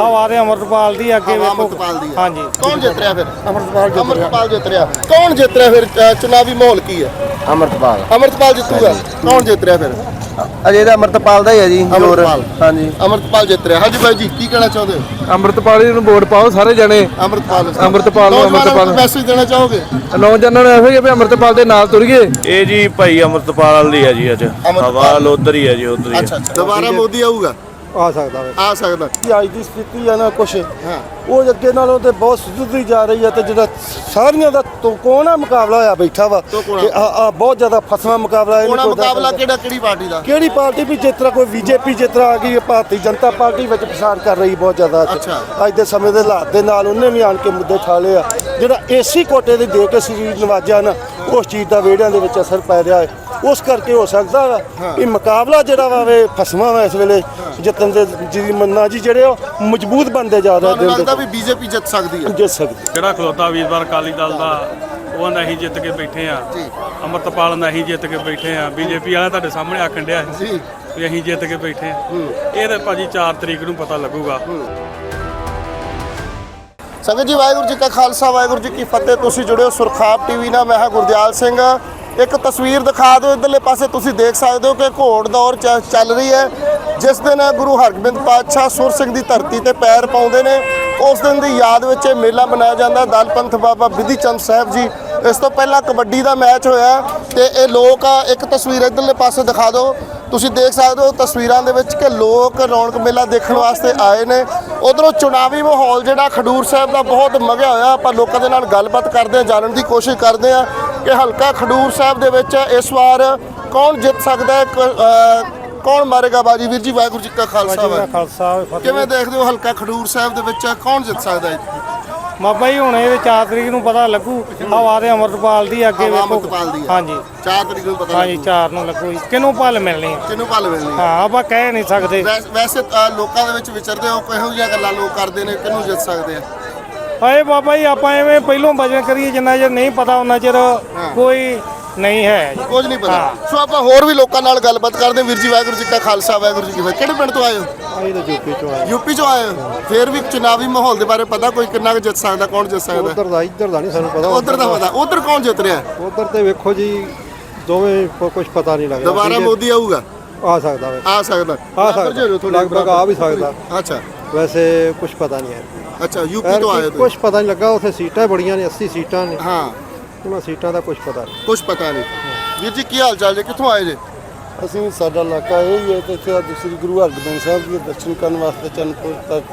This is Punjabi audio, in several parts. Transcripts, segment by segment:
ਹਵਾ ਦੇ ਅਮਰਤਪਾਲ ਦੀ ਅੱਗੇ ਹਵਾ ਵੇਖੋ। ਦੀ ਹੈ। ਹਾਂਜੀ। ਕੌਣ ਜਿੱਤ ਰਿਹਾ ਫਿਰ? ਅਮਰਤਪਾਲ ਅਮਰਤਪਾਲ ਜਿੱਤ ਰਿਹਾ ਕੌਣ ਜਿੱਤ ਰਿਹਾ ਫਿਰ? ਅ, ਚੁਣਾਵੀ ਮਾਹੌਲ ਕੀ ਹੈ? ਅਮਰਤਪਾਲ। ਅਮਰਤਪਾਲ ਜਿੱਤੂਗਾ। ਕੌਣ ਜਿੱਤ ਰਿਹਾ ਫਿਰ? ਅਜੇ ਤਾਂ ਅਮਰਤਪਾਲ ਦਾ ਹੀ ਹੈ ਜੀ ਜ਼ੋਰ। ਹਾਂਜੀ। ਅਮਰਤਪਾਲ ਜਿੱਤ ਰਿਹਾ ਹਾਂਜੀ ਬਾਈ ਜੀ ਕੀ ਕਹਿਣਾ ਚਾਹੁੰਦੇ ਹੋ ਅੰਮ੍ਰਿਤਪਾਲ ਜੀ ਨੂੰ ਵੋਟ ਪਾਓ ਸਾਰੇ ਜਣੇ। ਅਮਰਤਪਾਲ ਅੰਮ੍ਰਿਤਪਾਲ ਨੂੰ ਅੰਮ੍ਰਿਤਪਾਲ। ਮੈਸੇਜ ਦੇਣਾ ਚਾਹੋਗੇ? ਨੌਜਵਾਨਾਂ ਨੂੰ ਇਹੋ ਹੀ ਵੀ ਅੰਮ੍ਰਿਤਪਾਲ ਦੇ ਨਾਲ ਤੁਰੀਏ। ਇਹ ਜੀ ਭਾਈ ਅਮਰਤਪਾਲ ਵਾਲ ਦੀ ਹੈ ਜੀ ਅੱਜ। ਅੰਮ੍ਰਿਤਪਾਲ। ਹਵਾ ਉਧਰ ਹੀ ਹੈ ਜੀ ਉਧਰ ਹੀ ਹੈ। ਅੱਛਾ ਅੱਛਾ। ਦੁਬਾਰਾ ਮੋਦੀ ਆਊਗਾ? ਆ ਸਕਦਾ ਵੇ। ਆ ਸਕਦਾ। ਅੱਜ ਦੀ ਸਥਿਤੀ ਆ ਨਾ ਕੁਛ। ਹਾਂ। ਉਹ ਅੱਗੇ ਨਾਲੋਂ ਤੇ ਬਹੁਤ ਸੁਧਰਦੀ ਜਾ ਰਹੀ ਹੈ ਤੇ ਜਿਹੜਾ ਸਾਰੀਆਂ ਦਾ ਤੋਕੋਣਾ ਮੁਕਾਬਲਾ ਹੋਇਆ ਬੈਠਾ ਵਾ ਤਿਕੋਣਾ। ਤੇ ਆ ਆ ਬਹੁਤ ਜ਼ਿਆਦਾ ਫਸਵਾ ਮੁਕਾਬਲਾ ਇਹਨੂੰ ਕੋਣਾ ਕੋਈ ਮੁਕਾਬਲਾ ਕਿਹੜਾ ਕਿਹੜੀ ਪਾਰਟੀ ਦਾ? ਕਿਹੜੀ ਪਾਰਟੀ ਵੀ ਜਿਸ ਤਰ੍ਹਾਂ ਕੋਈ ਬੀਜੇਪੀ ਜਿਸ ਤਰ੍ਹਾਂ ਆ ਗਈ ਹੈ, ਭਾਰਤੀ ਜਨਤਾ ਪਾਰਟੀ ਵਿੱਚ ਪ੍ਰਸਾਰ ਕਰ ਰਹੀ ਬਹੁਤ ਜ਼ਿਆਦਾ ਅੱਜ। ਅੱਛਾ। ਅੱਜ ਦੇ ਸਮੇਂ ਦੇ ਹਾਲਾਤ ਦੇ ਨਾਲ ਉਹਨੇ ਵੀ ਆਣ ਕੇ ਮੁੱਦੇ ਠਾਲੇ ਆ। ਜਿਹੜਾ ਏਸੀ ਕੋਟੇ ਦੇ ਦੇ ਕੇ ਸਰੀਰ ਨਵਾਜਿਆ ਨਾ ਉਸ ਚੀਜ਼ ਦਾ ਵਿਹੜਿਆਂ ਦੇ ਵਿੱਚ ਅਸਰ ਪੈ ਰਿਹਾ ਹੈ। ਉਸ ਕਰਕੇ ਹੋ ਸਕਦਾ ਵਾ ਇਹ ਮੁਕਾਬਲਾ ਜਿਹੜਾ ਵਾ ਵੇ ਫਸਵਾ ਵਾ ਇਸ ਵੇਲੇ ਜਿੱਤਨ ਦੇ ਜੀ ਮੰਨਾ ਜੀ ਜਿਹੜੇ ਉਹ ਮਜ਼ਬੂਤ ਬਣਦੇ ਜਾ ਰਹੇ ਦਿਨ ਲੱਗਦਾ ਦੇ ਵੀ ਬੀਜੇਪੀ ਜਿੱਤ ਸਕਦੀ ਹੈ? ਜਿੱਤ ਸਕਦੀ ਜਿਹੜਾ ਖਲੋਤਾ ਵੀਰਵਾਰ ਅਕਾਲੀ ਦਲ ਦਾ ਉਹ ਅਸੀਂ ਜਿੱਤ ਕੇ ਬੈਠੇ ਆ। ਜੀ। ਅੰਮ੍ਰਿਤਪਾਲ ਅਸੀਂ ਜਿੱਤ ਕੇ ਬੈਠੇ ਆ। ਬੀਜੇਪੀ ਵਾਲਾ ਤੁਹਾਡੇ ਸਾਹਮਣੇ ਆਖਣ ਡਿਆ ਸੀ ਜੀ। ਵੀ ਅਸੀਂ ਜਿੱਤ ਕੇ ਬੈਠੇ ਆ। ਇਹ ਤਾਂ ਭਾਜੀ 4 ਤਰੀਕ ਨੂੰ ਪਤਾ ਲੱਗੂਗਾ। ਸੰਗਤ ਜੀ, ਵਾਹਿਗੁਰੂ ਜੀ ਕਾ ਖਾਲਸਾ, ਵਾਹਿਗੁਰੂ ਜੀ ਕੀ ਫਤਿਹ। ਤੁਸੀਂ ਜੁੜਿਓ ਸੁਰਖਾਬ ਟੀਵੀ ਨਾਲ, ਮੈਂ ਹਾਂ ਗੁਰਦਿਆਲ ਸਿੰਘ। ਇੱਕ ਤਸਵੀਰ ਦਿਖਾ ਦਿਓ, ਇਧਰਲੇ ਪਾਸੇ ਤੁਸੀਂ ਦੇਖ ਸਕਦੇ ਹੋ ਕਿ ਘੋੜ ਦੌਰ ਚੱਲ ਰਹੀ ਹੈ, ਜਿਸ ਦਿਨ ਗੁਰੂ ਹਰਗੋਬਿੰਦ ਪਾਤਸ਼ਾਹ ਸੁਰ ਸਿੰਘ ਦੀ ਧਰਤੀ ਤੇ ਪੈਰ ਪਾਉਂਦੇ ਨੇ। ਉਸ ਦਿਨ ਦੀ ਯਾਦ ਵਿੱਚ ਇਹ ਮੇਲਾ ਮਨਾਇਆ ਜਾਂਦਾ ਦਲ ਪੰਥ ਬਾਬਾ ਬਿਧੀ ਚੰਦ ਸਾਹਿਬ ਜੀ। ਇਸ ਤੋਂ ਪਹਿਲਾਂ ਕਬੱਡੀ ਦਾ ਮੈਚ ਹੋਇਆ ਤੇ ਇਹ ਲੋਕ ਇੱਕ ਤਸਵੀਰ ਇਧਰਲੇ ਪਾਸੇ ਦਿਖਾ ਦਿਓ। ਤੁਸੀਂ ਦੇਖ ਸਕਦੇ ਹੋ ਤਸਵੀਰਾਂ ਦੇ ਵਿੱਚ ਕਿ ਲੋਕ ਰੌਣਕ ਮੇਲਾ ਦੇਖਣ ਵਾਸਤੇ ਆਏ ਨੇ। ਉਧਰੋਂ ਚੁਣਾਵੀ ਮਾਹੌਲ ਜਿਹੜਾ ਖਡੂਰ ਸਾਹਿਬ ਦਾ ਬਹੁਤ ਮਗਿਆ ਹੋਇਆ ਆਪਾਂ ਲੋਕਾਂ ਦੇ ਨਾਲ ਗੱਲਬਾਤ ਕਰਦੇ ਹਾਂ ਜਾਣਨ ਦੀ ਕੋਸ਼ਿਸ਼ ਕਰਦੇ ਹਾਂ ਕਿ ਹਲਕਾ ਖਡੂਰ ਸਾਹਿਬ ਦੇ ਵਿੱਚ ਇਸ ਵਾਰ ਕੌਣ ਜਿੱਤ ਸਕਦਾ ਹੈ ਕ- ਕੌਣ ਮਾਰੇਗਾ ਬਾਜੀ? ਵੀਰ ਜੀ ਵਾਹਿਗੁਰੂ ਜੀ ਕਾ ਖਾਲਸਾ ਜੀ ਦਾ ਵਾਹਿਗੁਰੂ ਖਾਲਸਾ ਕਿਵੇਂ ਦੇਖਦੇ ਹੋ ਹਲਕਾ ਖਡੂਰ ਸਾਹਿਬ ਦੇ ਵਿੱਚ ਕੌਣ ਜਿੱਤ ਸਕਦਾ ਹੈ? ਬਾਬਾ ਜੀ ਹੁਣ ਇਹਦੇ 4 ਤਰੀਕ ਨੂੰ ਪਤਾ ਲੱਗੂ ਹਵਾ ਦੇ ਅਮਰਤਪਾਲ ਦੀ ਅੱਗੇ ਹਵਾ ਅੰਮ੍ਰਿਤਪਾਲ ਦੀ। ਹਾਂਜੀ 4 ਤਰੀਕ ਨੂੰ ਪਤਾ ਹਾਂਜੀ ਲੱਗੂ 4 ਨੂੰ ਲੱਗੂ ਜੀ। ਕਿਹਨੂੰ ਭਲ ਮਿਲਣੀ ਆ? ਕਿਹਨੂੰ ਭਲ ਮਿਲਣੀ ਹੈ? ਹਾਂ ਆਪਾਂ ਕਹਿ ਨਹੀਂ ਸਕਦੇ ਵੈਸ- ਲੋਕਾਂ ਦੇ ਵਿੱਚ ਵਿਚਰਦੇ ਹੋ ਕਿਹੋ ਜਿਹੀਆਂ ਗੱਲਾਂ ਲੋਕ ਕਰਦੇ ਨੇ ਕਿਹਨੂੰ ਜਿੱਤ ਸਕਦੇ ਆ ਹਾਏ ਬਾਬਾ ਜੀ ਆਪਾਂ ਐਵੇਂ ਪਹਿਲੋਂ ਭਜਨ ਕਰੀਏ ਜਿੰਨਾ ਚਿਰ ਨਹੀਂ ਪਤਾ ਉਹਨਾਂ ਚਿਰ ਕੋਈ ਨਹੀਂ ਹੈ ਜੀ। ਕੁਝ ਨਹੀਂ ਪਤਾ। ਹਾਂ। ਸੋ ਆਪਾਂ ਹੋਰ ਵੀ ਲੋਕਾਂ ਨਾਲ ਗੱਲਬਾਤ ਕਰਦੇ ਹਾਂ। ਵੀਰ ਜੀ ਵਾਹਿਗੁਰੂ ਜੀ ਕਾ ਖਾਲਸਾ ਵਾਹਿਗੁਰੂ ਜੀ ਕੀ ਫਤਿਹ। ਕਿਹੜੇ ਪਿੰਡ ਤੋਂ ਆਏ ਹੋ? ਆਈ ਤਾਂ ਜੋਪੀ ਚੋਂ ਆਇਆ ਯੂਪੀ ਚੋਂ ਆਏ ਹੋ? ਫੇਰ ਵੀ ਚੁਣਾਵੀ ਮਾਹੌਲ ਦੇ ਬਾਰੇ ਪਤਾ? ਕੋਈ ਕਿੰਨਾ ਕੁ ਜਿੱਤ ਸਕਦਾ ਕੌਣ ਜਿੱਤ ਸਕਦਾ? ਉਧਰ ਦਾ ਇੱਧਰ ਦਾ ਨਹੀਂ ਸਾਨੂੰ ਪਤਾ। ਉਧਰ ਦਾ ਪਤਾ। ਉਧਰ ਕੌਣ ਜਿੱਤ ਰਿਹਾ? ਉਧਰ ਤੇ ਵੇਖੋ ਜੀ ਦੋਵੇਂ ਕੁਝ ਪਤਾ ਨਹੀਂ ਲੱਗਦਾ। ਦੁਬਾਰਾ ਮੋਦੀ ਆਊਗਾ? ਆ ਸਕਦਾ ਵੇ। ਆ ਸਕਦਾ। ਆ ਸਕਦਾ। ਲਗਭਗ ਆ ਵੀ ਸਕਦਾ। ਅੱਛਾ। ਵੈਸੇ ਕੁਝ ਪਤਾ ਨਹੀਂ ਹੈ। ਅੱਛਾ ਯੂਪੀ ਤੋਂ ਆਏ ਹੋ ਕੁਝ ਤੁਸੀਂ ਪਤਾ ਨਹੀਂ ਲੱਗਾ ਉੱਥੇ ਸੀਟਾਂ ਬੜੀਆਂ ਨੇ 80 ਸੀਟਾਂ ਨੇ। ਹਾਂ। ਉਹਨਾਂ ਸੀਟਾਂ ਦਾ ਕੁਝ ਪਤਾ ਨਹੀਂ। ਕੁਝ ਪਤਾ ਨਹੀਂ। ਵੀਰ ਜੀ ਕੀ ਹਾਲ ਚਾਲ ਜੀ? ਕਿੱਥੋਂ ਆਏ ਜੀ? ਅਸੀਂ ਸਾਡਾ ਇਲਾਕਾ ਇਹ ਹੀ ਹੈ ਤੇ ਇੱਥੇ ਅੱਜ ਸ੍ਰੀ ਗੁਰੂ ਹਰਗੋਬਿੰਦ ਸਾਹਿਬ ਜੀ ਦੇ ਦਰਸ਼ਨ ਕਰਨ ਵਾਸਤੇ ਚੰਨਪੁਰ ਤੱਕ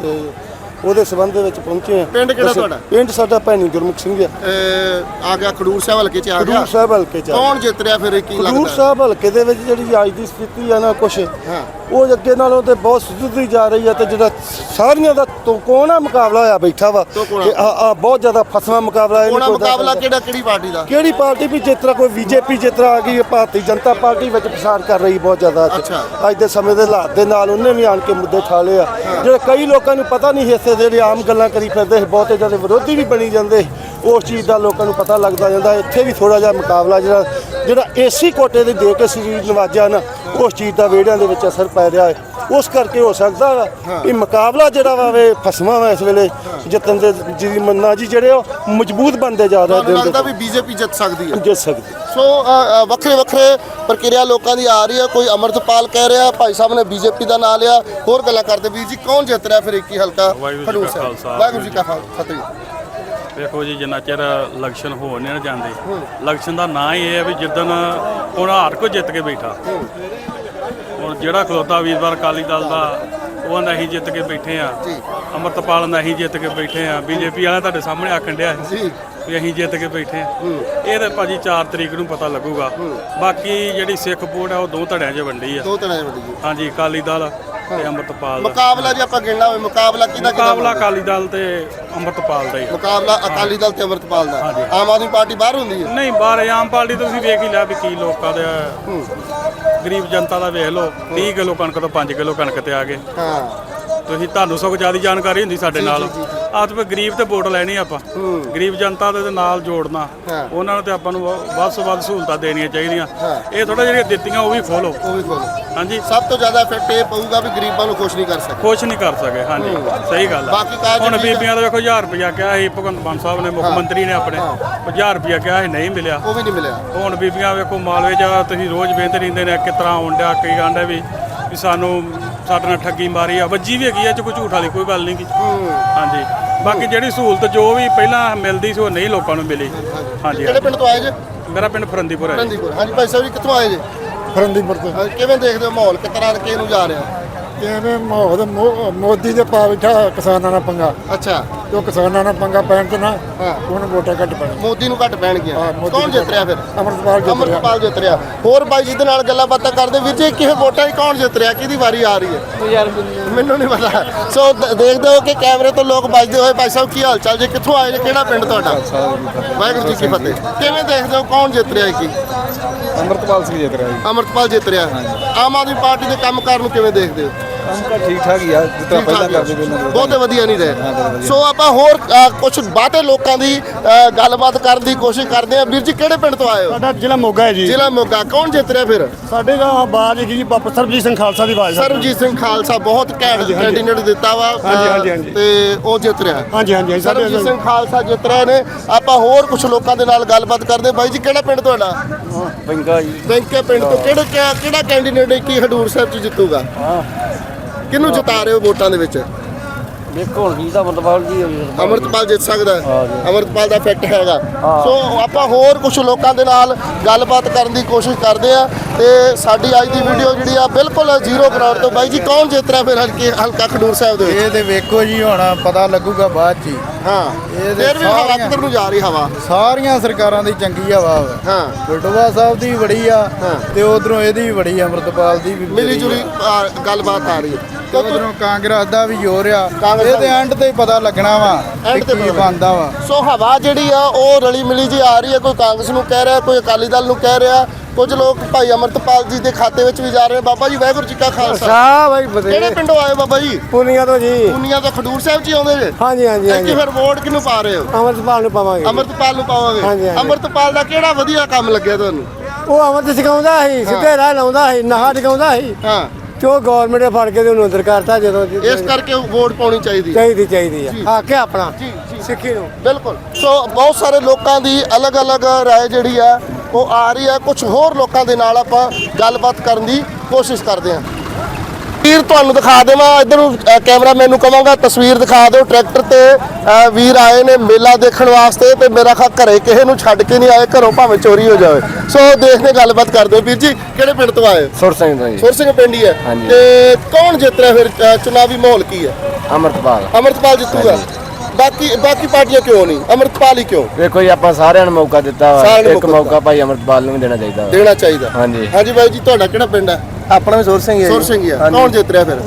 ਉਹਦੇ ਸਬੰਧ ਦੇ ਵਿੱਚ ਪਹੁੰਚੇ ਹਾਂ। ਪਿੰਡ ਕਿਹੜਾ ਤੁਹਾਡਾ? ਪਿੰਡ ਸਾਡਾ ਭੈਣੀ ਗੁਰਮੁਖ ਸਿੰਘ ਹੈ। ਇਹ ਆ ਗਿਆ ਖਡੂਰ ਸਾਹਿਬ ਹਲਕੇ ਚ ਆ ਗਿਆ। ਖਡੂਰ ਸਾਹਿਬ ਹਲਕੇ ਚ ਆ। ਕੌਣ ਜਿੱਤ ਰਿਹਾ ਫਿਰ ਕੀ ਖਡੂਰ ਲੱਗਦਾ ਸਾਹਿਬ ਹਲਕੇ ਦੇ ਵਿੱਚ ਜਿਹੜੀ ਅੱਜ ਦੀ ਸਥਿਤੀ ਆ ਨਾ ਕੁਛ ਹਾਂ। ਉਹ ਅੱਗੇ ਨਾਲੋਂ ਤੇ ਬਹੁਤ ਸੁਧਰਦੀ ਜਾ ਰਹੀ ਹੈ ਤੇ ਜਿਹੜਾ ਸਾਰੀਆਂ ਦਾ ਤੋਕੋਣਾ ਮੁਕਾਬਲਾ ਹੋਇਆ ਬੈਠਾ ਵਾ। ਤੇ ਆ ਆ ਬਹੁਤ ਜ਼ਿਆਦਾ ਫਸਵਾ ਮੁਕਾਬਲਾ ਇਹਨੂੰ ਕੋਣਾ ਮੁਕਾਬਲਾ ਕਿਹੜਾ ਕਿਹੜੀ ਪਾਰਟੀ ਦਾ? ਕਿਹੜੀ ਪਾਰਟੀ ਵੀ ਜਿਸ ਤਰ੍ਹਾਂ ਕੋਈ ਬੀਜੇਪੀ ਜਿਸ ਤਰ੍ਹਾਂ ਆ ਗਈ ਹੈ, ਭਾਰਤੀ ਜਨਤਾ ਪਾਰਟੀ ਵਿੱਚ ਪ੍ਰਸਾਰ ਕਰ ਰਹੀ ਬਹੁਤ ਜ਼ਿਆਦਾ ਅੱਜ। ਦੇ ਸਮੇਂ ਦੇ ਹਾਲਾਤ ਦੇ ਨਾਲ ਉਹਨੇ ਵੀ ਆਣ ਕੇ ਮੁੱਦੇ ਠਾਲੇ ਆ। ਜਿਹੜੇ ਕਈ ਲੋਕਾਂ ਨੂੰ ਪਤਾ ਨਹੀਂ ਹਿੱਸੇ ਦੇ ਜਿਹੜੇ ਆਮ ਗੱਲਾਂ ਕਰੀ ਫਿਰਦੇ ਬਹੁਤੇ ਜਿਹੜੇ ਵਿਰੋਧੀ ਵੀ ਬਣੀ ਜਾਂਦੇ ਉਸ ਚੀਜ਼ ਦਾ ਲੋਕਾਂ ਨੂੰ ਪਤਾ ਲੱਗਦਾ ਜਾਂਦਾ, ਇੱਥੇ ਵੀ ਥੋੜਾ ਜਿਹਾ ਮੁਕਾਬਲਾ ਜਿਹੜਾ ਜਿਹੜਾ ਏਸੀ ਕੋਟੇ ਦੇ ਦੇ ਕੇ ਸਰੀਰ ਨਵਾਜਿਆ ਨਾ, ਉਸ ਚੀਜ਼ ਦਾ ਵਿਹੜਿਆਂ ਦੇ ਵਿੱਚ ਅਸਰ ਪੈ ਰਿਹਾ ਹੈ। ਉਸ ਕਰਕੇ ਹੋ ਸਕਦਾ ਵਾ ਇਹ ਮੁਕਾਬਲਾ ਜਿਹੜਾ ਵਾ ਵੇ ਫਸਵਾ ਵਾ ਇਸ ਵੇਲੇ ਜਿੱਤਨ ਦੇ ਜੀ ਮੰਨਾ ਜੀ ਜਿਹੜੇ ਉਹ ਮਜ਼ਬੂਤ ਬਣਦੇ ਜਾ ਰਹੇ ਦਿਨ ਲੱਗਦਾ ਦੇ ਵੀ ਬੀਜੇਪੀ ਜਿੱਤ ਸਕਦੀ ਹੈ? ਜਿੱਤ ਸਕਦੀ ਸੋ ਵੱਖਰੇ ਵੱਖਰੇ ਪ੍ਰਕਿਰਿਆ ਲੋਕਾਂ ਦੀ ਆ ਰਹੀ ਹੈ। ਕੋਈ ਅਮਰਤਪਾਲ ਕਹਿ ਰਿਹਾ ਭਾਈ ਸਾਹਿਬ ਨੇ ਬੀਜੇਪੀ ਦਾ ਨਾਂ ਲਿਆ। ਹੋਰ ਗੱਲਾਂ ਕਰਦੇ ਵੀਰ ਜੀ ਕੌਣ ਜਿੱਤ ਰਿਹਾ ਫਿਰ ਇੱਕ ਹੀ ਹਲਕਾ? ਖਡੂਰ ਸਾਹਿਬ। ਵਾਹਿਗੁਰੂ ਜੀ ਕਾ ਫਤਿਹ। ਵੇਖੋ ਜੀ ਜਿੰਨਾ ਚਿਰ ਇਲੈਕਸ਼ਨ ਹੋ ਨਹੀਂ ਨਾ ਜਾਂਦੇ ਇਲੈਕਸ਼ਨ ਦਾ ਨਾਂ ਹੀ ਇਹ ਹੈ ਵੀ ਜਿੱਦਣ ਹੁਣ ਹਾਰ ਕੋ ਜਿੱਤ ਕੇ ਬੈਠਾ। ਹੁਣ ਜਿਹੜਾ ਖਲੋਤਾ ਵੀਰਵਾਰ ਅਕਾਲੀ ਦਲ ਦਾ ਉਹ ਅਸੀਂ ਜਿੱਤ ਕੇ ਬੈਠੇ ਆ। ਜੀ। ਅੰਮ੍ਰਿਤਪਾਲ ਅਸੀਂ ਜਿੱਤ ਕੇ ਬੈਠੇ ਆ। ਬੀਜੇਪੀ ਵਾਲਾ ਤੁਹਾਡੇ ਸਾਹਮਣੇ ਆਖਣ ਡਿਆ ਜੀ। ਵੀ ਅਸੀਂ ਜਿੱਤ ਕੇ ਬੈਠੇ ਆ। ਇਹ ਤਾਂ ਭਾਜੀ 4 ਤਰੀਕ ਨੂੰ ਪਤਾ ਲੱਗੂਗਾ। ਬਾਕੀ ਜਿਹੜੀ ਸਿੱਖ ਵੋਟ ਆ ਉਹ ਦੋ ਧੜਿਆਂ 'ਚ ਵੰਡੀ ਆ। ਦੋ ਤਰ੍ਹਾਂ ਦੀ ਵੱਡੀ ਜੀ। ਹਾਂਜੀ ਅਕਾਲੀ ਦਲ ਤੇ ਅੰਮ੍ਰਿਤਪਾਲ। ਦਾ ਮੁਕਾਬਲਾ ਜੇ ਆਪਾਂ ਗਿਣਨਾ ਹੋਵੇ ਮੁਕਾਬਲਾ ਕਿਹਦਾ ਕਿਹਦਾ ਮੁਕਾਬਲਾ? ਅਕਾਲੀ ਦਲ ਤੇ ਅੰਮ੍ਰਿਤਪਾਲ ਦਾ ਹੀ ਆ। ਮੁਕਾਬਲਾ ਅਕਾਲੀ ਦਲ ਤੇ ਅਮਰਤਪਾਲ ਦਾ। ਆਮ ਆਦਮੀ ਪਾਰਟੀ ਬਾਹਰ ਹੁੰਦੀ ਹੈ? ਨਹੀਂ ਬਾਹਰ ਆਮ ਪਾਰਟੀ ਤੁਸੀਂ ਵੇਖ ਹੀ ਲਿਆ ਵੀ ਕੀ ਲੋਕਾਂ ਦੇ ਗਰੀਬ ਜਨਤਾ ਦਾ ਵੇਖ ਲਓ 30 ਕਿਲੋ ਕਣਕ ਤੋਂ 5 ਕਿਲੋ ਕਣਕ ਤੇ ਆ ਗਏ। ਹਾਂ। ਤੁਸੀਂ ਤੁਹਾਨੂੰ ਸਗੋਂ ਜ਼ਿਆਦਾ ਜਾਣਕਾਰੀ ਹੁੰਦੀ ਸਾਡੇ ਨਾਲ। ਜੀ, ਜੀ। ਆਤ ਵੀ ਗਰੀਬ ਤੇ ਵੋਟ ਲੈਣੀ ਆਪਾਂ। ਗਰੀਬ ਜਨਤਾ ਦੇ ਨਾਲ ਜੋੜਨਾ। ਉਹਨਾਂ ਨੂੰ ਤੇ ਆਪਾਂ ਨੂੰ ਵੱਧ ਤੋਂ ਵੱਧ ਸਹੂਲਤਾਂ ਦੇਣੀਆਂ ਚਾਹੀਦੀਆਂ। ਇਹ ਥੋੜਾ ਜਿਹੜੀਆਂ ਦਿੱਤੀਆਂ ਉਹ ਵੀ ਫੋਲੋ ਉਹ ਵੀ ਹਾਂਜੀ। ਸਭ ਤੋਂ ਜ਼ਿਆਦਾ ਇਫੈਕਟ ਇਹ ਪਊਗਾ ਵੀ ਗਰੀਬਾਂ ਨੂੰ ਖੁਸ਼ ਨਹੀਂ ਕਰ ਸਕਦੇ ਕੁਛ ਨਹੀਂ ਕਰ ਸਕੇ ਹਾਂਜੀ। ਸਹੀ ਗੱਲ ਹੁਣ। ਬੀਬੀਆਂ ਦਾ ਵੇਖੋ 1000 ਰੁਪਇਆ ਕਿਹਾ ਸੀ ਭਗਵੰਤ ਮਾਨ ਸਾਹਿਬ ਨੇ ਮੁੱਖ ਮੰਤਰੀ ਨੇ ਆਪਣੇ। 1000 ਰੁਪਇਆ ਕਿਹਾ ਸੀ ਨਹੀਂ ਮਿਲਿਆ। ਉਹ ਵੀ ਨਹੀਂ ਮਿਲਿਆ। ਹੁਣ ਬੀਬੀਆਂ ਵੇਖੋ ਮਾਲਵੇ ਜਾ ਤੁਸੀਂ ਰੋਜ਼ ਵੇਖਦੇ ਰਹਿੰਦੇ ਨੇ ਆਉਣ ਡਿਆ ਕਈ ਆਂਦਾ ਵੀ ਸਾਨੂੰ ਸਾਡੇ ਨਾਲ ਠੱਗੀ ਮਾਰੀ ਆ ਵੱਜੀ ਵੀ ਹੈਗੀ ਆ ਚ ਕੋਈ ਝੂਠ ਵਾਲੀ ਕੋਈ ਗੱਲ ਨਹੀਂ ਗੀ। ਹਾਂਜੀ। ਬਾਕੀ ਜਿਹੜੀ ਸਹੂਲਤ ਜੋ ਵੀ ਪਹਿਲਾਂ ਮਿਲਦੀ ਸੀ ਉਹ ਨਹੀਂ ਲੋਕਾਂ ਨੂੰ ਮਿਲੀ। ਹਾਂਜੀ ਕਿਹੜੇ ਪਿੰਡ ਤੋਂ ਆਏ ਜੇ? ਮੇਰਾ ਪਿੰਡ ਫਰੰਦੀਪੁਰ ਹੈ ਜੀ। ਰੰਦੀਪੁਰ ਹਾਂਜੀ ਭਾਈ ਸਾਹਿਬ ਜੀ ਕਿੱਥੋਂ ਆਏ ਜੇ? ਫਰੰਦੀਪੁਰ ਤੋਂ। ਹਾਂ, ਕਿਵੇਂ ਦੇਖਦੇ ਹੋ ਮਾਹੌਲ? ਕਿਸ ਤਰ੍ਹਾਂ ਕਿਹ ਨੂੰ ਜਾ ਰਿਹਾ? ਕਿਵੇਂ ਮਾਹੌਲ? ਮੋ- ਮੋਦੀ ਦੇ ਪਾ ਬੈਠਾ ਕਿਸਾਨਾਂ ਨਾਲ ਪੰਗਾ। ਅੱਛਾ। ਜੋ ਕਿਸਾਨਾਂ ਨਾਲ ਪੰਗਾ ਪੈਣ ਤੇ ਨਾ ਹਾਂ। ਉਹਨੂੰ ਵੋਟਾਂ ਘੱਟ ਪੈਣ ਮੋਦੀ ਨੂੰ ਘੱਟ ਪੈਣਗੀਆਂ। ਹਾਂ, ਮੋਦੀ ਕੌਣ ਨੂੰ ਜਿੱਤ ਰਿਹਾ ਫਿਰ? ਅਮਰਪਾਲ ਜਿੱਤ ਰਿਹਾ। ਅਮਰਪਾਲ ਜਿੱਤ ਰਿਹਾ। ਹੋਰ ਬਾਈ ਜੀ ਦੇ ਨਾਲ ਗੱਲਾਂ ਬਾਤਾਂ ਕਰਦੇ ਵੀਰ ਜੀ ਕਿਹੇ ਵੋਟਾਂ 'ਚ ਕੌਣ ਜਿੱਤ ਰਿਹਾ? ਕਿਹਦੀ ਵਾਰੀ ਆ ਰਹੀ ਹੈ? ਮੈਨੂੰ ਨਹੀਂ ਪਤਾ। ਸੋ ਦ- ਦੇਖਦੇ ਹੋ ਕਿ ਕੈਮਰੇ ਤੋਂ ਲੋਕ ਵੱਜਦੇ ਹੋਏ ਭਾਈ ਸਾਹਿਬ ਕੀ ਹਾਲ ਚਾਲ? ਜੇ ਕਿੱਥੋਂ ਆਏ ਜੇ ਕਿਹੜਾ ਪਿੰਡ ਤੁਹਾਡਾ? ਵਾਹਿਗੁਰੂ ਜੀ ਕੀ ਫਤਿਹ। ਕਿਵੇਂ ਦੇਖਦੇ ਹੋ ਕੌਣ ਜਿੱਤ ਰਿਹਾ ਕੀ ਅਮਰਤਪਾਲ ਸਿੰਘ ਜਿੱਤ ਰਿਹਾ ਜੀ। ਅਮਰਪਾਲ ਜਿੱਤ ਰਿਹਾ। ਆਮ ਆਦਮੀ ਪਾਰਟੀ ਦੇ ਕੰਮਕਾਰ ਨੂੰ ਕਿਵੇਂ ਦੇਖਦੇ ਹੋ? ਤਾਂ ਠੀਕ ਠਾਕ ਹੀ ਆ ਜਿਸ ਤਰ੍ਹਾਂ ਪਹਿਲਾਂ ਕਰਦੇ ਪਏ ਨੇ। ਬਹੁਤੇ ਵਧੀਆ ਨਹੀਂ ਰਹੇ। ਸੋ ਆਪਾਂ ਹੋਰ ਕੁਝ ਬਾਤੇ ਲੋਕਾਂ ਦੀ ਗੱਲਬਾਤ ਕਰਨ ਦੀ ਕੋਸ਼ਿਸ਼ ਕਰਦੇ ਆ ਵੀਰ ਜੀ ਕਿਹੜੇ ਪਿੰਡ ਤੋਂ ਆਏ ਹੋ? ਸਾਡਾ ਜ਼ਿਲ੍ਹਾ ਮੋਗਾ ਹੈ ਜੀ। ਜ਼ਿਲ੍ਹਾ ਮੋਗਾ। ਕੌਣ ਜਿੱਤ ਰਿਹਾ ਫਿਰ? ਸਾਡੇ ਦਾ ਬਾਜ ਜੀ ਬਾਪਾ ਸਰਬਜੀਤ ਸਿੰਘ ਖਾਲਸਾ ਦੀ ਆਵਾਜ਼ ਸਰਬਜੀਤ ਸਿੰਘ ਖਾਲਸਾ ਬਹੁਤ ਘੈਂਟ। ਕੈਂਡੀਡੇਟ ਦਿੱਤਾ ਵਾ। ਤੇ ਉਹ ਜਿੱਤ ਰਿਹਾ। ਹਾਂਜੀ ਹਾਂਜੀ ਸਰਬਜੀਤ ਸਿੰਘ ਖਾਲਸਾ ਜਿੱਤ ਰਹੇ ਨੇ। ਆਪਾਂ ਹੋਰ ਕੁਝ ਲੋਕਾਂ ਦੇ ਨਾਲ ਗੱਲਬਾਤ ਕਰਦੇ ਬਾਈ ਜੀ ਕਿਹੜਾ ਪਿੰਡ ਤੁਹਾਡਾ? ਪੰਗਾ ਜੀ। ਬੈਂਕੇ ਪਿੰਡ ਤੋਂ ਕਿਹੜੇ ਕਿਹੜਾ- ਕੈਂਡੀਡੇਟ ਕੀ ਹਡੂਰ ਸਾਹਿਬ ਚ ਜਿੱਤੂਗਾ? ਕਿਹਨੂੰ ਜਿਤਾ ਰਹੇ ਹੋ ਵੋਟਾਂ ਦੇ ਵਿੱਚ? ਦੇਖੋ ਹੁਣ ਕੀ ਤਾਂ ਅਮਰਤਪਾਲ ਜੀ ਅਮਰਤਪਾਲ ਜਿੱਤ ਸਕਦਾ ਅਮਰਤਪਾਲ ਦਾ ਇਫੈਕਟ ਹੈਗਾ। ਸੋ ਆਪਾਂ ਹੋਰ ਕੁਝ ਲੋਕਾਂ ਦੇ ਨਾਲ ਗੱਲਬਾਤ ਕਰਨ ਦੀ ਕੋਸ਼ਿਸ਼ ਕਰਦੇ ਆ ਤੇ ਸਾਡੀ ਅੱਜ ਦੀ ਵੀਡੀਓ ਜਿਹੜੀ ਆ ਬਿਲਕੁਲ ਜ਼ੀਰੋ ਗਰਾਊਂਡ ਤੋਂ ਬਾਈ ਜੀ ਕੌਣ ਜਿੱਤ ਰਿਹਾ ਫਿਰ ਹਲਕੇ ਹਲਕਾ ਖਡੂਰ ਸਾਹਿਬ ਦੇ ਵਿੱਚ? ਇਹ ਤੇ ਵੇਖੋ ਜੀ ਹੁਣ ਪਤਾ ਲੱਗੂਗਾ ਬਾਅਦ ਚ ਹੀ। ਹਾਂ ਇਹ ਤੇ ਫਿਰ ਵੀ ਹਵਾ ਸਾਰੀਆਂ- ਕਿੱਧਰ ਨੂੰ ਜਾ ਰਹੀ ਹਵਾ? ਸਾਰੀਆਂ ਸਰਕਾਰਾਂ ਦੀ ਚੰਗੀ ਹਵਾ ਵਾ। ਹਾਂ। ਬਲਟੋਆ ਸਾਹਿਬ ਦੀ ਵੀ ਬੜੀ ਆ। ਤੇ ਉਧਰੋਂ ਇਹਦੀ ਵੀ ਬੜੀ ਆ ਅਮਰਤਪਾਲ ਦੀ ਵੀ ਮਿਲੀ ਜੁਲੀ ਗੱਲਬਾਤ ਆ ਰਹੀ ਹੈ। ਕਿਉਂਕਿ ਉਧਰੋਂ ਕਾਂਗਰਸ ਦਾ ਵੀ ਜ਼ੋਰ ਆ। ਕਾਂਗਰਸ ਇਹ ਤੇ ਐਂਡ ਤੇ ਹੀ ਪਤਾ ਲੱਗਣਾ ਵਾ End ਤੇ ਕੀ ਬਣਦਾ ਵਾ। ਸੋ ਹਵਾ ਜਿਹੜੀ ਆ ਉਹ ਰਲੀ ਮਿਲੀ ਜੀ ਆ ਰਹੀ ਹੈ ਕੋਈ ਕਾਂਗਰਸ ਨੂੰ ਕਹਿ ਰਿਹਾ ਕੋਈ ਅਕਾਲੀ ਦਲ ਨੂੰ ਕਹਿ ਰਿਹਾ ਕੁਝ ਲੋਕ ਭਾਈ ਅਮਰਤਪਾਲ ਜੀ ਦੇ ਖਾਤੇ ਵਿੱਚ ਵੀ ਜਾ ਰਹੇ ਨੇ। ਬਾਬਾ ਜੀ ਵਾਹਿਗੁਰੂ ਜੀ ਕਾ ਖਾਲਸਾ ਸਾਹ ਬਾਈ ਕਿਹੜੇ ਪਿੰਡੋਂ ਆਏ ਹੋ ਬਾਬਾ ਜੀ ਪੁਨੀਆ ਤੋਂ ਜੀ ਦੁਨੀਆ ਤੋਂ ਖਡੂਰ ਸਾਹਿਬ ਚ ਹੀ ਆਉਂਦੇ ਜੇ ਹਾਂਜੀ ਹਾਂਜੀ ਤੇ ਕੀ ਫਿਰ ਵੋਟ ਕਿਹਨੂੰ ਪਾ ਰਹੇ ਹੋ ਅਮਰਪਾਲ ਨੂੰ ਪਾਵਾਂਗੇ ਅਮਰਤਪਾਲ ਨੂੰ ਪਾਵਾਂਗੇ ਹਾਂਜੀ, ਹਾਂਜੀ। ਅਮਰਤਪਾਲ ਦਾ ਕਿਹੜਾ ਵਧੀਆ ਕੰਮ ਲੱਗਿਆ ਤੁਹਾਨੂੰ ਉਹ ਅਮਰਤ ਸਿਖਾਉਂਦਾ ਸੀ ਸਿੱਧੇ ਰਾਹ ਲਾਉਂਦਾ ਸੀ ਨਹਾ ਟਿਕਾਉਂਦਾ ਸੀ ਹਾਂ ਜੋ ਗਵਰਨਮੈਂਟ ਨੇ ਫੜ ਕੇ ਤੇ ਉਹਨੂੰ ਅੰਦਰ ਕਰਤਾ ਜਦੋਂ ਇਸ ਕਰਕੇ ਵੋਟ ਪਾਉਣੀ ਚਾਹੀਦੀ ਹੈ ਚਾਹੀਦੀ ਚਾਹੀਦੀ ਆ ਹੱਕ ਹੈ ਆਪਣਾ ਜੀ, ਜੀ। ਸਿੱਖੀ ਨੂੰ ਬਿਲਕੁਲ ਸੋ ਬਹੁਤ ਸਾਰੇ ਲੋਕਾਂ ਦੀ ਅਲੱਗ-ਅਲੱਗ رائے ਜਿਹੜੀ ਆ ਉਹ ਆ ਰਹੀ ਆ ਕੁਝ ਹੋਰ ਲੋਕਾਂ ਦੇ ਨਾਲ ਆਪਾਂ ਗੱਲਬਾਤ ਕਰਨ ਦੀ ਕੋਸ਼ਿਸ਼ ਕਰਦੇ ਹਾਂ। ਵੀਰ ਤੁਹਾਨੂੰ ਦਿਖਾ ਦੇਵਾਂ ਇਧਰ ਨੂੰ ਅ, ਕੈਮਰਾ ਮੈਨੂੰ ਕਵਾਂਗਾ ਤਸਵੀਰ ਦਿਖਾ ਦਿਓ। ਟਰੈਕਟਰ ਤੇ ਵੀਰ ਆਏ ਨੇ ਮੇਲਾ ਦੇਖਣ ਵਾਸਤੇ ਤੇ ਮੇਰਾ ਖਾ ਘਰੇ ਕਿਸੇ ਨੂੰ ਛੱਡ ਕੇ ਨਹੀਂ ਆਏ ਘਰੋਂ ਭਾਵੇਂ ਚੋਰੀ ਹੋ ਜਾਵੇ। ਸੋ ਦੇਖਦੇ ਗੱਲਬਾਤ ਕਰਦੇ ਹਾਂ। ਵੀਰ ਜੀ ਕਿਹੜੇ ਪਿੰਡ ਤੋਂ ਆਏ ਹੋ? ਸੁਰ ਸਿੰਘ ਦਾ ਜੀ। ਸੁਰ ਸਿੰਘ ਪਿੰਡ ਹੀ ਹੈ। ਤੇ ਕੌਣ ਜਿੱਤ ਰਿਹਾ ਫਿਰ ਚੁਣਾਵੀ ਮਾਹੌਲ ਕੀ ਹੈ? ਅਮਰਤਪਾਲ। ਅਮਰਤਪਾਲ ਜਿੱਤੂਗਾ। ਬਾਕੀ ਬਾਕੀ ਪਾਰਟੀਆਂ ਕਿਉਂ ਨਹੀਂ? ਅਮਰਤਪਾਲ ਹੀ ਕਿਉਂ? ਵੇਖੋ ਜੀ ਆਪਾਂ ਸਾਰਿਆਂ ਨੂੰ ਮੌਕਾ ਦਿੱਤਾ ਵਾ। ਸਾਰਿਆਂ ਨੂੰ ਇੱਕ ਮੌਕਾ ਮੌਕਾ ਭਾਈ ਅਮਰਤਪਾਲ ਨੂੰ ਵੀ ਦੇਣਾ ਚਾਹੀਦਾ ਵਾ। ਦੇਣਾ ਚਾਹੀਦਾ। ਹਾਂਜੀ। ਹਾਂਜੀ ਬਾਈ ਜੀ ਤੁਹਾਡਾ ਕਿਹੜਾ ਪਿੰਡ ਹੈ? ਆਪਣਾ ਵੀ ਸੁਰ ਸਿੰਘ ਹੀ ਸੁਰ ਸਿੰਘ ਹੀ ਹੈ। ਕੌਣ ਜਿੱਤ ਰਿਹਾ ਫਿਰ?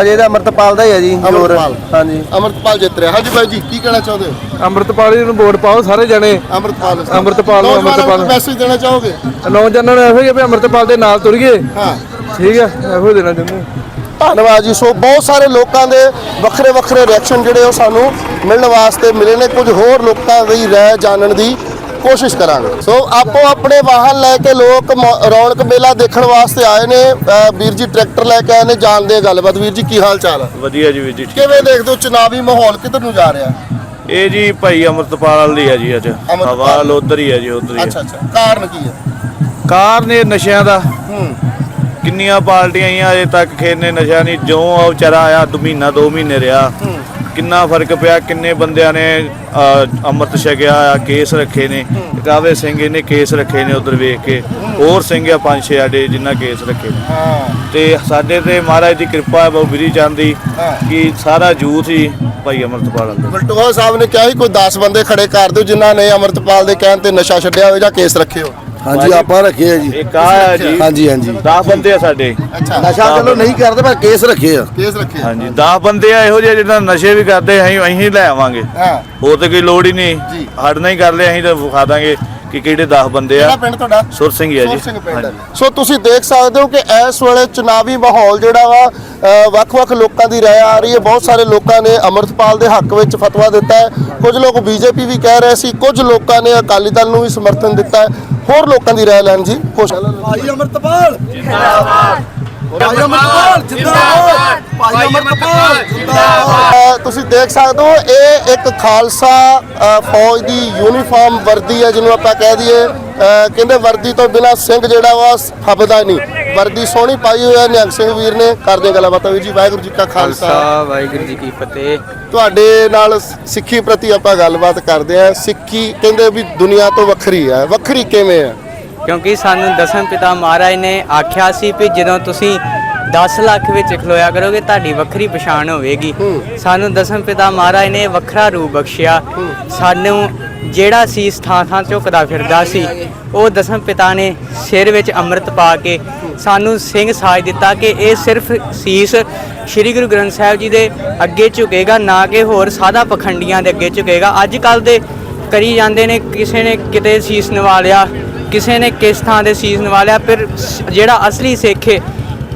ਅਜੇ ਦਾ ਅਮਰਤਪਾਲ ਦਾ ਹੀ ਆ ਜੀ ਜ਼ੋਰ। ਅਮਰਤਪਾਲ। ਹਾਂਜੀ। ਅਮਰਤਪਾਲ ਜਿੱਤ ਰਿਹਾ। ਹਾਂਜੀ ਬਾਈ ਜੀ ਕੀ ਕਹਿਣਾ ਚਾਹੁੰਦੇ ਹੋ ਅੰਮ੍ਰਿਤਪਾਲ ਜੀ ਨੂੰ ਵੋਟ ਪਾਓ ਸਾਰੇ ਜਣੇ। ਅਮਰਤਪਾਲ ਅਮਰਤਪਾਲ ਨੂੰ, ਅਮਰਤਪਾਲ। ਮੈਸੇਜ ਦੇਣਾ ਚਾਹੋਗੇ? ਨੌਜਵਾਨਾਂ ਨੂੰ ਇਹੋ ਹੀ ਆ ਵੀ ਅੰਮ੍ਰਿਤਪਾਲ ਦੇ ਨਾਲ ਤੁਰੀਏ। ਹਾਂ। ਠੀਕ ਆ ਇਹੋ ਹੀ ਦੇਣਾ ਚਾਹੁੰਦੇ। ਹਾਂ। ਧੰਨਵਾਦ ਜੀ। ਸੋ ਬਹੁਤ ਸਾਰੇ ਲੋਕਾਂ ਦੇ ਵੱਖਰੇ ਵੱਖਰੇ ਰਿਐਕਸ਼ਨ ਜਿਹੜੇ ਉਹ ਸਾਨੂੰ ਮਿਲਣ ਵਾਸਤੇ ਮਿਲੇ ਨੇ। ਕੁਝ ਹੋਰ ਲੋਕਾਂ ਦੀ ਰਾਏ ਜਾਣਨ ਦੀ ਕੋਸ਼ਿਸ਼ ਕਰਾਂਗੇ। ਸੋ ਆਪੋ ਆਪਣੇ ਵਾਹਨ ਲੈ ਕੇ ਲੋਕ ਰੌਣਕ ਮੇਲਾ ਦੇਖਣ ਵਾਸਤੇ ਆਏ ਨੇ। ਵੀਰ ਜੀ ਟਰੈਕਟਰ ਲੈ ਕੇ ਆਏ ਨੇ। ਜਾਣਦੇ ਗੱਲਬਾਤ। ਵੀਰ ਜੀ ਕੀ ਹਾਲ ਚਾਲ ਹੈ ਵਧੀਆ ਜੀ ਵੀਰ ਜੀ ਕਿਵੇਂ ਦੇਖਦੇ ਹੋ? ਚੁਣਾਵੀ ਮਾਹੌਲ ਕਿੱਧਰ ਨੂੰ ਜਾ ਰਿਹਾ? ਇਹ ਜੀ ਭਾਈ ਅਮਰਤਪਾਲ ਵਾਲੀ ਆ ਜੀ ਅੱਜ। ਹਵਾ ਉਧਰ ਹੀ ਆ ਜੀ ਉਧਰ ਹੀ ਅੱਛਾ ਅੱਛਾ। ਕਾਰਨ ਕੀ ਹੈ? ਕਾਰ ਨੇ ਨਸ਼ਿਆਂ ਦਾ। ਹੂੰ। ਕਿੰਨੀਆਂ ਪਾਰਟੀਆਂ ਆਈਆਂ ਅਜੇ ਤੱਕ ਖੇਰ ਨੇ ਨਸ਼ਾ ਨਹੀਂ ਜੋ ਆ ਵਿਚਾਰਾ ਆਇਆ ਦੋ ਮਹੀਨਾ ਦੋ ਮਹੀਨੇ ਰਿਹਾ। ਕਿੰਨਾ ਫ਼ਰਕ ਪਿਆ ਕਿੰਨੇ ਬੰਦਿਆਂ ਨੇ ਅੰਮ੍ਰਿਤ ਛਕਿਆ ਆ ਕੇਸ ਰੱਖੇ ਨੇ। ਕਾਵੇ ਸਿੰਘ ਇਹਨੇ ਕੇਸ ਰੱਖੇ ਨੇ ਉਧਰ ਵੇਖ ਕੇ। ਹੋਰ ਸਿੰਘ ਆ ਪੰਜ ਛੇ ਆਡੇ ਜਿਨ੍ਹਾਂ ਕੇਸ ਰੱਖੇ ਨੇ। ਹਾਂ। ਤੇ ਸਾਡੇ ਤੇ ਮਹਾਰਾਜ ਦੀ ਕਿਰਪਾ ਹੈ ਬਾਬੂ ਬਿਰੀ ਚੰਦ ਦੀ ਹਾਂ। ਕਿ ਸਾਰਾ ਯੂਥ ਹੀ ਭਾਈ ਅਮਰਤਪਾਲ ਦਾ ਬਲਟੋਹਾ ਸਾਹਿਬ ਨੇ ਕਿਹਾ ਸੀ ਕੋਈ 10 ਬੰਦੇ ਖੜੇ ਕਰ ਦਿਓ ਜਿਨ੍ਹਾਂ ਨੇ ਅਮਰਤਪਾਲ ਦੇ ਕਹਿਣ ਤੇ ਨਸ਼ਾ ਛੱਡਿਆ ਹੋਵੇ ਜਾਂ ਕੇਸ ਰੱਖੇ ਹੋ ਹਾਂਜੀ ਆਪਾਂ ਰੱਖੇ ਆ ਜੀ। ਇੱਕ ਆ ਹੈ ਜੀ। ਹਾਂਜੀ ਹਾਂਜੀ। 10 ਬੰਦੇ ਆ ਸਾਡੇ। ਅੱਛਾ। ਨਸ਼ਾ ਚਲੋ ਨਹੀਂ ਕਰਦੇ ਪਰ ਕੇਸ ਰੱਖੇ ਆ। ਕੇਸ ਰੱਖੇ ਹਾਂਜੀ 10 ਬੰਦੇ ਆ ਇਹੋ ਜਿਹੇ ਜਿਹੜਾ ਨਸ਼ੇ ਵੀ ਕਰਦੇ ਅਸੀਂ ਅਸੀਂ ਲੈ ਆਵਾਂਗੇ। ਹਾਂ। ਹੋਰ ਤੇ ਕੋਈ ਲੋੜ ਹੀ ਨਹੀਂ। ਹੜਨਾ ਹੀ ਕਰ ਲਿਆ ਅਸੀਂ ਤਾਂ ਵਿਖਾ ਦਾਂਗੇ ਕਿ ਕਿਹੜੇ 10 ਬੰਦੇ ਆ। ਪਿੰਡ ਤੁਹਾਡਾ? ਸੁਰ ਸਿੰਘ ਹੀ ਆ ਜੀ। ਸੁਰ ਸਿੰਘ ਪਿੰਡ। ਹਾਂਜੀ। ਸੋ ਤੁਸੀਂ ਦੇਖ ਸਕਦੇ ਹੋ ਕਿ ਇਸ ਵੇਲੇ ਚੁਣਾਵੀ ਮਾਹੌਲ ਜਿਹੜਾ ਵਾ ਵੱਖ-ਵੱਖ ਲੋਕਾਂ ਦੀ ਰਾਏ ਆ ਰਹੀ ਹੈ। ਬਹੁਤ ਸਾਰੇ ਲੋਕਾਂ ਨੇ ਅਮਰਤਪਾਲ ਦੇ ਹੱਕ ਵਿੱਚ ਫਤਵਾ ਦਿੱਤਾ ਹੈ। ਕੁਝ ਲੋਕ ਬੀਜੇਪੀ ਵੀ ਕਹਿ ਰਹੇ ਸੀ ਕੁਝ ਲੋਕਾਂ ਨੇ ਅਕਾਲੀ ਦਲ ਨੂੰ ਵੀ ਸਮਰਥਨ ਦਿੱਤਾ ਹੈ। ਹੋਰ ਲੋਕਾਂ ਦੀ ਰਾਏ ਲੈਣ ਜੀ ਕੋਸ਼ਿਸ਼ ਭਾਈ ਅਮਰਤਪਾਲ। ਜਿੰਦਾਬਾਦ। ਭਾਈ ਅਮਰਤਪਾਲ ਜਿੰਦਾਬਾਦ। ਭਾਈ ਅਮਰਤਪਾਲ ਜਿੰਦਾਬਾਦ। ਅ, ਤੁਸੀਂ ਦੇਖ ਸਕਦੇ ਹੋ ਇਹ ਇੱਕ ਖਾਲਸਾ ਫੌਜ ਦੀ ਯੂਨੀਫਾਰਮ ਵਰਦੀ ਹੈ ਜਿਹਨੂੰ ਆਪਾਂ ਕਹਿ ਦਈਏ। ਕਹਿੰਦੇ ਵਰਦੀ ਤੋਂ ਬਿਨਾ ਸਿੰਘ ਜਿਹੜਾ ਵਾ ਫੱਬਦਾ ਨਹੀਂ। ਵਰਦੀ ਸੋਹਣੀ ਪਾਈ ਹੋਈ ਹੈ ਨਿਹੰਗ ਸਿੰਘ ਵੀਰ ਨੇ। ਕਰਦੇ ਗੱਲਾਂ ਬਾਤਾਂ ਵੀਰ ਜੀ ਵਾਹਿਗੁਰੂ ਜੀ ਕਾ ਖਾਲਸਾ। ਵਾਹਿਗੁਰੂ ਜੀ ਕੀ ਫਤਿਹ। ਤੁਹਾਡੇ ਨਾਲ ਸਿੱਖੀ ਪ੍ਰਤੀ ਆਪਾਂ ਗੱਲਬਾਤ ਕਰਦੇ ਹਾਂ। ਸਿੱਖੀ ਕਹਿੰਦੇ ਵੀ ਦੁਨੀਆ ਤੋਂ ਵੱਖਰੀ ਹੈ। ਵੱਖਰੀ ਕਿਵੇਂ ਹੈ? ਕਿਉਂਕਿ ਸਾਨੂੰ ਦਸਮ ਪਿਤਾ ਮਹਾਰਾਜ ਨੇ ਆਖਿਆ ਸੀ ਵੀ ਜਦੋਂ ਤੁਸੀਂ 10 ਲੱਖ ਵਿੱਚ ਖਲੋਇਆ ਕਰੋਗੇ ਤੁਹਾਡੀ ਵੱਖਰੀ ਪਛਾਣ ਹੋਵੇਗੀ। ਸਾਨੂੰ ਦਸਮ ਪਿਤਾ ਮਹਾਰਾਜ ਨੇ ਵੱਖਰਾ ਰੂਪ ਬਖਸ਼ਿਆ। ਸਾਨੂੰ ਜਿਹੜਾ ਸੀਸ ਥਾਂ ਥਾਂ ਝੁਕਦਾ ਫਿਰਦਾ ਸੀ ਉਹ ਦਸਮ ਪਿਤਾ ਨੇ ਸਿਰ ਵਿੱਚ ਅੰਮ੍ਰਿਤ ਪਾ ਕੇ ਸਾਨੂੰ ਸਿੰਘ ਸਾਜ ਦਿੱਤਾ ਕਿ ਇਹ ਸਿਰਫ ਸੀਸ ਸ੍ਰੀ ਗੁਰੂ ਗ੍ਰੰਥ ਸਾਹਿਬ ਜੀ ਦੇ ਅੱਗੇ ਝੁਕੇਗਾ ਨਾ ਕਿ ਹੋਰ ਸਾਦਾ ਪਖੰਡੀਆਂ ਦੇ ਅੱਗੇ ਝੁਕੇਗਾ। ਅੱਜ ਕੱਲ ਦੇ ਕਰੀ ਜਾਂਦੇ ਨੇ ਕਿਸੇ ਨੇ ਕਿਤੇ ਸੀਸ ਨਵਾ ਲਿਆ ਕਿਸੇ ਨੇ ਕਿਸ ਥਾਂ ਦੇ ਸੀਸ ਨਵਾ ਲਿਆ ਫਿਰ ਜਿਹੜਾ ਅਸਲੀ ਸਿੱਖ ਹੈ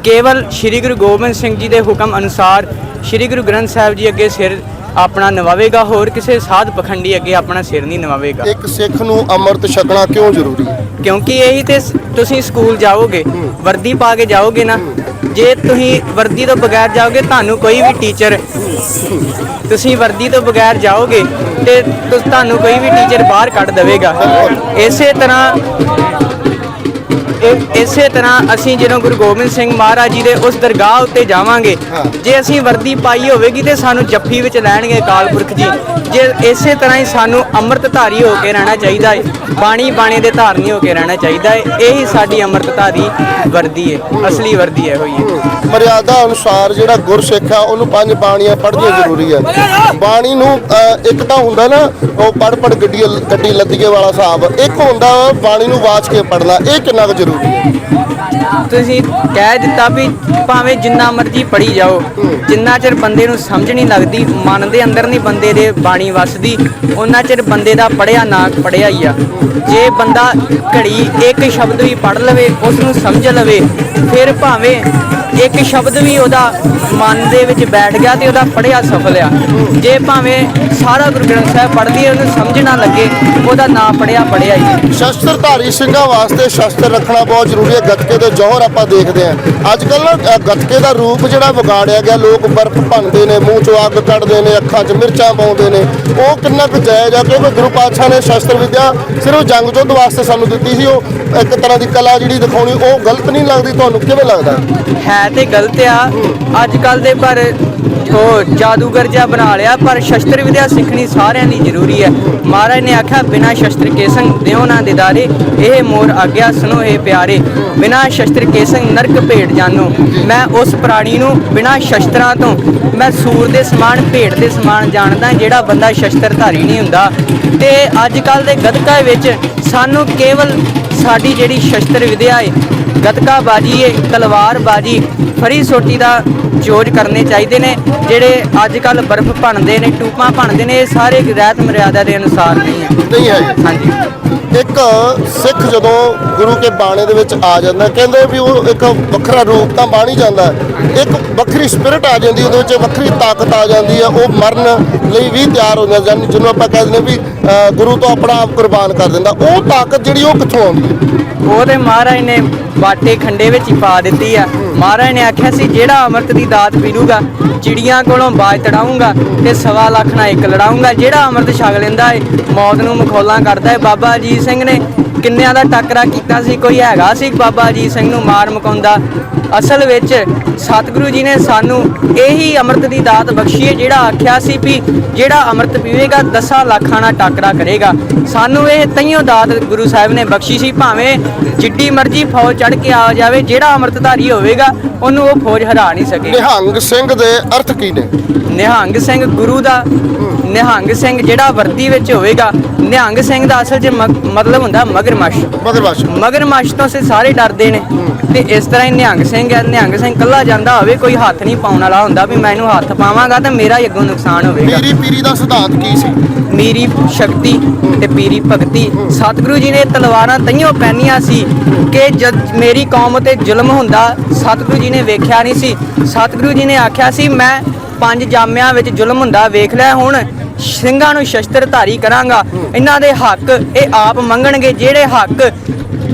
ਕੇਵਲ ਸ੍ਰੀ ਗੁਰੂ ਗੋਬਿੰਦ ਸਿੰਘ ਜੀ ਦੇ ਹੁਕਮ ਅਨੁਸਾਰ ਸ੍ਰੀ ਗੁਰੂ ਗ੍ਰੰਥ ਸਾਹਿਬ ਜੀ ਅੱਗੇ ਸਿਰ ਆਪਣਾ ਨਵਾਵੇਗਾ ਹੋਰ ਕਿਸੇ ਸਾਧ ਪਖੰਡੀ ਅੱਗੇ ਆਪਣਾ ਸਿਰ ਨਹੀਂ ਨਵਾਵੇਗਾ। ਇੱਕ ਸਿੱਖ ਨੂੰ ਅੰਮ੍ਰਿਤ ਛਕਣਾ ਕਿਉਂ ਜ਼ਰੂਰੀ? ਹੈ ਕਿਉਂਕਿ ਇਹੀ ਤੇ ਸ- ਤੁਸੀਂ ਸਕੂਲ ਜਾਓਗੇ ਵਰਦੀ ਪਾ ਕੇ ਜਾਓਗੇ ਨਾ ਜੇ ਤੁਸੀਂ ਵਰਦੀ ਤੋਂ ਬਗੈਰ ਜਾਓਗੇ ਤੁਹਾਨੂੰ ਕੋਈ ਵੀ ਟੀਚਰ ਤੁਸੀਂ ਵਰਦੀ ਤੋਂ ਬਗੈਰ ਜਾਓਗੇ ਤੇ ਤੁ- ਤੁਹਾਨੂੰ ਕੋਈ ਵੀ ਟੀਚਰ ਬਾਹਰ ਕੱਢ ਦੇਵੇਗਾ। ਇਸੇ ਤਰ੍ਹਾਂ ਇਸੇ ਤਰ੍ਹਾਂ ਅਸੀਂ ਜਦੋਂ ਗੁਰੂ ਗੋਬਿੰਦ ਸਿੰਘ ਮਹਾਰਾਜ ਜੀ ਦੇ ਉਸ ਦਰਗਾਹ ਉੱਤੇ ਜਾਵਾਂਗੇ ਜੇ ਅਸੀਂ ਵਰਦੀ ਪਾਈ ਹੋਵੇਗੀ ਤੇ ਸਾਨੂੰ ਜੱਫੀ ਵਿੱਚ ਲੈਣਗੇ ਅਕਾਲ ਪੁਰਖ ਜੀ। ਜੇ ਇਸੇ ਤਰ੍ਹਾਂ ਹੀ ਸਾਨੂੰ ਅੰਮ੍ਰਿਤਧਾਰੀ ਹੋ ਕੇ ਰਹਿਣਾ ਚਾਹੀਦਾ ਹੈ ਬਾਣੀ ਬਾਣੇ ਦੇ ਧਾਰਨੀ ਹੋ ਕੇ ਰਹਿਣਾ ਚਾਹੀਦਾ ਹੈ ਇਹੀ ਸਾਡੀ ਅੰਮ੍ਰਿਤਧਾਰੀ ਵਰਦੀ ਹੈ ਅਸਲੀ ਵਰਦੀ ਹੈ ਹੋਈ ਹੈ। ਮਰਿਆਦਾ ਅਨੁਸਾਰ ਜਿਹੜਾ ਗੁਰਸਿੱਖ ਆ ਉਹਨੂੰ ਪੰਜ ਬਾਣੀਆਂ ਪੜ੍ਹਨੀਆਂ ਜ਼ਰੂਰੀ ਹੈ ਬਾਣੀ ਨੂੰ ਇੱਕ ਤਾਂ ਹੁੰਦਾ ਨਾ ਉਹ ਪੜ ਪੜ ਗੱਡੀ ਗੱਡੀ ਲੱਦੀਏ ਵਾਲਾ ਹਿਸਾਬ ਇੱਕ ਹੁੰਦਾ ਬਾਣੀ ਨੂੰ ਵਾਚ ਕੇ ਪੜ੍ਹਨਾ ਇਹ ਕਿੰਨਾ ਕੁ ਜ਼ਰੂਰੀ ਹੈ ਤੁਸੀਂ ਕਹਿ ਦਿੱਤਾ ਵੀ ਭਾਵੇਂ ਜਿੰਨਾ ਮਰਜ਼ੀ ਪੜੀ ਜਾਓ, ਜਿੰਨਾ ਚਿਰ ਬੰਦੇ ਨੂੰ ਸਮਝ ਨਹੀਂ ਲੱਗਦੀ ਮਨ ਦੇ ਅੰਦਰ ਨਹੀਂ ਬੰਦੇ ਦੇ ਬਾਣੀ ਵਸਦੀ ਉਹਨਾਂ ਚਿਰ ਬੰਦੇ ਦਾ ਪੜਿਆ ਨਾ ਪੜਿਆ ਹੀ ਆ। ਜੇ ਬੰਦਾ ਘੜੀ ਇੱਕ ਸ਼ਬਦ ਵੀ ਪੜ ਲਵੇ ਉਸ ਨੂੰ ਸਮਝ ਲਵੇ, ਫਿਰ ਭਾਵੇਂ ਇੱਕ ਸ਼ਬਦ ਵੀ ਉਹਦਾ ਮਨ ਦੇ ਵਿੱਚ ਬੈਠ ਗਿਆ ਤੇ ਉਹਦਾ ਪੜਿਆ ਸਫਲ ਆ। ਜੇ ਭਾਵੇਂ ਸਾਰਾ ਗੁਰੂ ਗ੍ਰੰਥ ਸਾਹਿਬ ਪੜ੍ਹ ਲਈਏ ਉਹਨੂੰ ਸਮਝ ਨਾ ਲੱਗੇ, ਉਹਦਾ ਨਾ ਪੜਿਆ ਪੜਿਆ ਹੀ ਸ਼ਸਤਰਧਾਰੀ ਸਿੰਘਾਂ ਵਾਸਤੇ ਸ਼ਸਤਰ ਰੱਖਣਾ ਬਹੁਤ ਜ਼ਰੂਰੀ ਹੈ, ਗੱਤਕੇ ਦੇ ਜੋਹਰ ਆਪਾਂ ਦੇਖਦੇ ਹਾਂ। ਅੱਜ ਕੱਲ ਨਾ ਅ, ਗੱਤਕੇ ਦਾ ਰੂਪ ਜਿਹੜਾ ਵਿਗਾੜਿਆ ਗਿਆ ਲੋਕ ਬਰਫ਼ ਭੰਨਦੇ ਨੇ ਮੂੰਹ ਚੋਂ ਅੱਗ ਕੱਢਦੇ ਨੇ ਅੱਖਾਂ 'ਚ ਮਿਰਚਾਂ ਪਾਉਂਦੇ ਨੇ। ਉਹ ਕਿੰਨਾ ਕੁ ਜਾਇਜ਼ ਆ ਕਿਉਂਕਿ ਗੁਰੂ ਪਾਤਸ਼ਾਹ ਨੇ ਸ਼ਸਤਰ ਵਿਦਿਆ ਸਿਰਫ ਜੰਗ ਯੁੱਧ ਵਾਸਤੇ ਸਾਨੂੰ ਦਿੱਤੀ ਸੀ। ਉਹ ਇੱਕ ਤਰ੍ਹਾਂ ਦੀ ਕਲਾ ਜਿਹੜੀ ਦਿਖਾਉਣੀ ਉਹ ਗਲਤ ਨਹੀਂ ਲੱਗਦੀ। ਤੁਹਾਨੂੰ ਕਿਵੇਂ ਲੱਗਦਾ? ਹੈ ਤੇ ਗਲਤ ਆ। ਅੱਜ ਕੱਲ ਦੇ ਪਰ ਉਹ ਜਾਦੂਗਰ ਜਿਹਾ ਬਣਾ ਲਿਆ, ਪਰ ਸ਼ਸਤਰ ਵਿਦਿਆ ਸਿੱਖਣੀ ਸਾਰਿਆਂ ਲਈ ਜ਼ਰੂਰੀ ਹੈ। ਮਹਾਰਾਜ ਨੇ ਆਖਿਆ, ਬਿਨਾ ਸ਼ਸਤਰ ਕੇ ਦਿਓ ਨਾ ਦਿਦਾਰੇ, ਇਹ ਮੋਰ ਆਗਿਆ ਸੁਨੋ ਇਹ ਪਿਆਰੇ। ਬਿਨਾ ਸ਼ਸਤਰ ਕੇ ਨਰਕ ਭੇਟ ਜਾਨੋ। ਮੈਂ ਉਸ ਪ੍ਰਾਣੀ ਨੂੰ ਬਿਨਾ ਸ਼ਸਤਰਾਂ ਤੋਂ, ਮੈਂ ਸੂਰ ਦੇ ਸਮਾਨ, ਭੇਟ ਦੇ ਸਮਾਨ ਜਾਣਦਾ, ਜਿਹੜਾ ਬੰਦਾ ਸ਼ਸਤਰਧਾਰੀ ਨਹੀਂ ਹੁੰਦਾ। ਤੇ ਅੱਜ ਕੱਲ ਦੇ ਗਤਕਾ ਵਿੱਚ ਸਾਨੂੰ ਕੇਵਲ ਸਾਡੀ ਜਿਹੜੀ ਸ਼ਸਤਰ ਵਿਦਿਆ ਹੈ ਗਤਕਾ ਬਾਜੀ ਤਲਵਾਰ ਬਾਜੀ ਫਰੀ ਸੋਟੀ ਦਾ ਜੋਜ ਕਰਨੇ ਚਾਹੀਦੇ ਨੇ ਜਿਹੜੇ ਅੱਜ ਕੱਲ ਬਰਫ਼ ਭਣਦੇ ਨੇ ਟੂਪਾਂ ਭਣਦੇ ਨੇ ਇਹ ਸਾਰੇ ਰਹਿਤ ਮਰਿਆਦਾ ਦੇ ਅਨੁਸਾਰ ਨਹੀਂ ਹੈ। ਨਹੀਂ ਹੈ ਹਾਂਜੀ। ਇੱਕ ਸਿੱਖ ਜਦੋਂ ਗੁਰੂ ਕੇ ਬਾਣੇ ਦੇ ਵਿੱਚ ਆ ਜਾਂਦਾ ਕਹਿੰਦੇ ਵੀ ਉਹ ਇੱਕ ਵੱਖਰਾ ਰੂਪ ਤਾਂ ਬਣ ਹੀ ਜਾਂਦਾ ਹੈ। ਇੱਕ ਵੱਖਰੀ ਸਪਿਰਿਟ ਆ ਜਾਂਦੀ, ਉਹਦੇ ਵਿੱਚ ਵੱਖਰੀ ਤਾਕਤ ਆ ਜਾਂਦੀ ਹੈ ਉਹ ਮਰਨ ਲਈ ਵੀ ਤਿਆਰ ਹੋ ਜਾਂਦਾ ਜਿਹਨੂੰ ਆਪਾਂ ਕਹਿੰਦੇ ਵੀ ਗੁਰੂ ਤੋਂ ਆਪਣਾ ਆਪ ਕੁਰਬਾਨ ਕਰ ਦਿੰਦਾ। ਉਹ ਤਾਕਤ ਜਿਹੜੀ ਉਹ ਕਿੱਥੋਂ ਆਉਂਦੀ ਹੈ ਉਹਦੇ ਮਹਾਰਾਜ ਨੇ ਬਾਟੇ ਖੰਡੇ ਵਿੱਚ ਹੀ ਪਾ ਦਿੱਤੀ ਆ। ਮਹਾਰਾਜ ਨੇ ਆਖਿਆ ਸੀ, ਜਿਹੜਾ ਅੰਮ੍ਰਿਤ ਦੀ ਦਾਤ ਪੀ ਚਿੜੀਆਂ ਕੋਲੋਂ ਬਾਜ ਤੜਾਉਂਗਾ ਤੇ ਸਵਾ ਲੱਖ ਨਾਲ ਇੱਕ ਲੜਾਉਂਗਾ ਜਿਹੜਾ ਅੰਮ੍ਰਿਤ ਛਕ ਲੈਂਦਾ ਏ, ਮੌਤ ਨੂੰ ਮਖੌਲਾਂ ਕਰਦਾ ਏ। ਬਾਬਾ ਅਜੀਤ ਸਿੰਘ ਨੇ ਕਿੰਨਿਆਂ ਦਾ ਟੱਕਰਾ ਕੀਤਾ ਸੀ, ਕੋਈ ਹੈਗਾ ਸੀ ਬਾਬਾ ਅਜੀਤ ਸਿੰਘ ਨੂੰ ਮਾਰ ਮੁਕਾਉਂਦਾ? ਅਸਲ ਵਿੱਚ ਸਤਿਗੁਰੂ ਜੀ ਨੇ ਸਾਨੂੰ ਇਹੀ ਅੰਮ੍ਰਿਤ ਦੀ ਦਾਤ ਬਖਸ਼ੀ ਹੈ ਜਿਹੜਾ ਆਖਿਆ ਸੀ ਵੀ ਜਿਹੜਾ ਅੰਮ੍ਰਿਤ ਪੀਵੇਗਾ 10 ਲੱਖਾਂ ਨਾਲ ਟੱਕਰਾ ਕਰੇਗਾ। ਸਾਨੂੰ ਇਹ ਤਈਓ ਦਾਤ ਗੁਰੂ ਸਾਹਿਬ ਨੇ ਬਖਸ਼ੀ ਸੀ ਭਾਵੇਂ ਜਿੱਡੀ ਮਰਜ਼ੀ ਫੌਜ ਚੜ ਕੇ ਆ ਜਾਵੇ ਜਿਹੜਾ ਅੰਮ੍ਰਿਤਧਾਰੀ ਹੋਵੇਗਾ ਉਹਨੂੰ ਉਹ ਫੌਜ ਹਰਾ ਨਹੀਂ ਸਕੇ। ਨਿਹੰਗ ਸਿੰਘ ਦੇ ਅਰਥ ਕੀ ਨੇ? ਨਿਹੰਗ ਸਿੰਘ ਗੁਰੂ ਦਾ ਨਿਹੰਗ ਸਿੰਘ ਜਿਹੜਾ ਵਰਦੀ ਵਿੱਚ ਹੋਵੇਗਾ ਨਿਹੰਗ ਸਿੰਘ ਦਾ ਅਸਲ 'ਚ ਮਤਲਬ ਹੁੰਦਾ ਮਗਰਮੱਛ। ਮਗਰਮੱਛ। ਮਗਰਮੱਛ ਤੋਂ ਸੇ ਸਾਰੇ ਡਰਦੇ ਨੇ। ਤੇ ਇਸ ਤਰ੍ਹਾਂ ਹੀ ਨਿਹੰਗ ਸਿੰਘ ਸਿੰਘ ਹੈ ਨਿਹੰਗ ਸਿੰਘ ਕੱਲਾ ਜਾਂਦਾ ਹੋਵੇ ਕੋਈ ਹੱਥ ਨਹੀਂ ਪਾਉਣ ਵਾਲਾ ਹੁੰਦਾ ਵੀ ਮੈਂ ਇਹਨੂੰ ਹੱਥ ਪਾਵਾਂਗਾ ਤਾਂ ਮੇਰਾ ਹੀ ਅੱਗੋਂ ਨੁਕਸਾਨ ਹੋਵੇਗਾ। ਪੀਰੀ ਪੀਰੀ ਦਾ ਸਿਧਾਂਤ ਕੀ ਸੀ? ਮੇਰੀ ਸ਼ਕਤੀ ਤੇ ਪੀਰੀ ਭਗਤੀ। ਸਤਿਗੁਰੂ ਜੀ ਨੇ ਤਲਵਾਰਾਂ ਤਈਓ ਪਹਿਨੀਆਂ ਸੀ ਕਿ ਜਦ ਮੇਰੀ ਕੌਮ ਤੇ ਜ਼ੁਲਮ ਹੁੰਦਾ ਸਤਿਗੁਰੂ ਜੀ ਨੇ ਵੇਖਿਆ ਨਹੀਂ ਸੀ। ਸਤਿਗੁਰੂ ਜੀ ਨੇ ਆਖਿਆ ਸੀ ਮੈਂ ਪੰਜ ਜਾਮਿਆਂ ਵਿੱਚ ਜ਼ੁਲਮ ਹੁੰਦਾ ਵੇਖ ਲਿਆ ਹੁਣ ਸਿੰਘਾਂ ਨੂੰ ਸ਼ਸਤਰ ਧਾਰੀ ਕਰਾਂਗਾ ਇਹਨਾਂ ਦੇ ਹੱਕ ਇਹ ਆਪ ਮੰਗਣਗੇ ਜਿਹੜੇ ਹੱਕ